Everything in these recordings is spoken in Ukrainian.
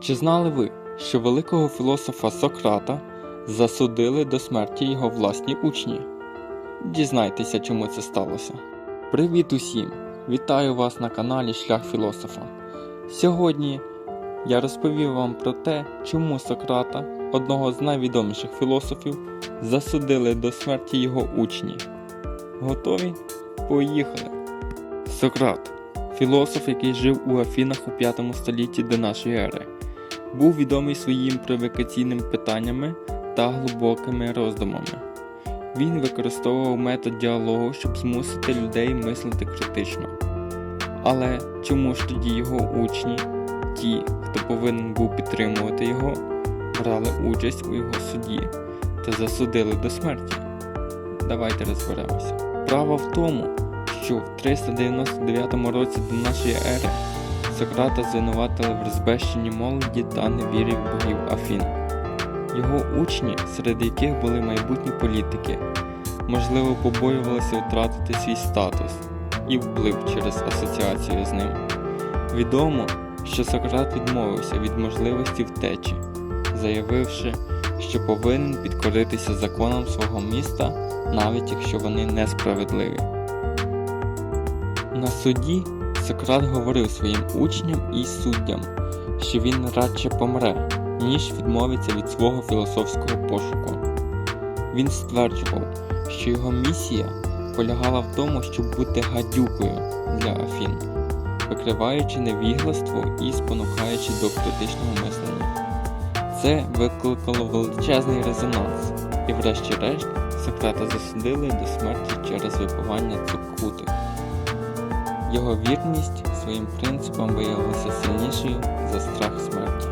Чи знали ви, що великого філософа Сократа засудили до смерті його власні учні? Дізнайтеся, чому це сталося. Привіт усім! Вітаю вас на каналі Шлях Філософа. Сьогодні я розповів вам про те, чому Сократа, одного з найвідоміших філософів, засудили до смерті його учні. Готові? Поїхали! Сократ філософ, який жив у Афінах у 5 столітті до нашої ери, був відомий своїм провокаційними питаннями та глибокими роздумами. Він використовував метод діалогу, щоб змусити людей мислити критично. Але чому ж тоді його учні, ті, хто повинен був підтримувати його, брали участь у його суді та засудили до смерті? Давайте розберемося. Справа в тому, що в 399 році до нашої ери Сократа звинуватили в розбещенні молоді та невірі в богів Афін. Його учні, серед яких були майбутні політики, можливо, побоювалися втратити свій статус і вплив через асоціацію з ним. Відомо, що Сократ відмовився від можливості втечі, заявивши, що повинен підкоритися законам свого міста, навіть якщо вони несправедливі. На суді Сократ говорив своїм учням і суддям, що він радше помре, ніж відмовиться від свого філософського пошуку. Він стверджував, що його місія полягала в тому, щоб бути гадюкою для Афін, викриваючи невігластво і спонукаючи до критичного мислення. Це викликало величезний резонанс, і врешті-решт Сократа засудили до смерті через випивання цукутих. Його вірність своїм принципам виявилася сильнішою за страх смерті.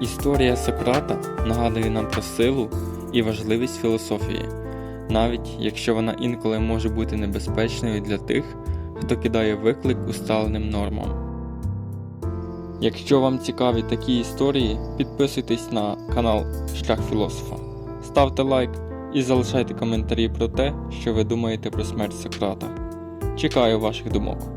Історія Сократа нагадує нам про силу і важливість філософії, навіть якщо вона інколи може бути небезпечною для тих, хто кидає виклик усталеним нормам. Якщо вам цікаві такі історії, підписуйтесь на канал Шлях Філософа, ставте лайк і залишайте коментарі про те, що ви думаєте про смерть Сократа. Чекаю ваших думок.